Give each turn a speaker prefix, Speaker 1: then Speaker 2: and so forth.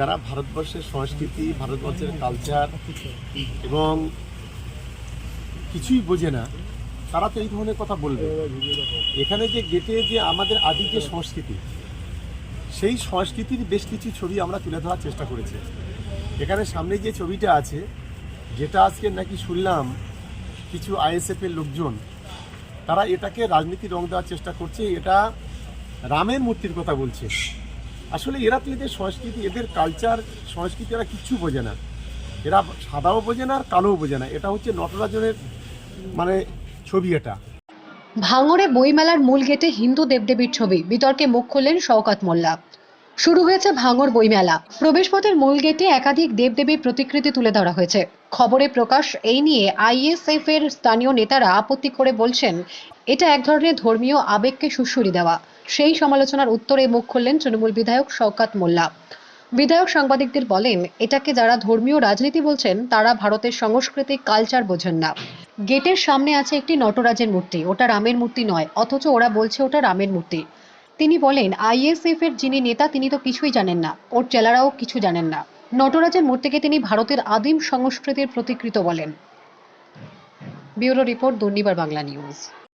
Speaker 1: যারা ভারতবর্ষের সংস্কৃতি, ভারতবর্ষের কালচার এবং কিছুই বোঝে না, তারা তো এই ধরনের কথা বলবে। এখানে যে গেটে যে আমাদের আদি যে সংস্কৃতি, সেই সংস্কৃতির বেশ কিছু ছবি আমরা তুলে ধরার চেষ্টা করেছি। এখানে সামনে যে ছবিটা আছে, যেটা আজকে নাকি শুনলাম কিছু আইএসএফ এর লোকজন, তারা এটাকে রাজনীতি রং দেওয়ার চেষ্টা করছে, এটা রামের মূর্তির কথা বলছে। আসলে এরা তো এদের সংস্কৃতি, এদের কালচার সংস্কৃতি এরা কিচ্ছু বোঝে না। এরা সাদাও বোঝে না আর কালোও বোঝে না। এটা হচ্ছে নটরাজনের মানে ছবি এটা।
Speaker 2: ভাঙড়ে বইমেলার মূল গেটে হিন্দু দেবদেবীর ছবি। বিতর্কে মুখ খুললেন শওকাত মোল্লা। শুরু হয়েছে ভাঙড় বইমেলা। প্রবেশপথের মূল গেটে একাধিক দেবদেবীর প্রতিকৃতি তুলে ধরা হয়েছে। খবরে প্রকাশ এই নিয়ে আইএসএফ এর স্থানীয় নেতারা আপত্তি করে বলছেন, এটা এক ধরনের ধর্মীয় আবেগকে সুশ্রুরি দেওয়া। সেই সমালোচনার উত্তরে মুখ খুললেন তৃণমূল বিধায়ক শওকাত মোল্লা। বিধায়ক সাংবাদিকদের বলেন, এটাকে যারা ধর্মীয় রাজনীতি বলছেন, তারা ভারতের সংস্কৃতি কালচার বোঝেন না। গেটের সামনে আছে একটি নটরাজের মূর্তি, ওটা রামের মূর্তি নয়, অথচ ওরা বলছে ওটা রামের মূর্তি। তিনি বলেন, আইএসএফ এর যিনি নেতা, তিনি তো কিছুই জানেন না, ওর চেলারাও কিছু জানেন না। নটরাজের মূর্তিকে তিনি ভারতের আদিম সংস্কৃতির প্রতিকৃত বলেন। Bureau report Durnibar Bangla news.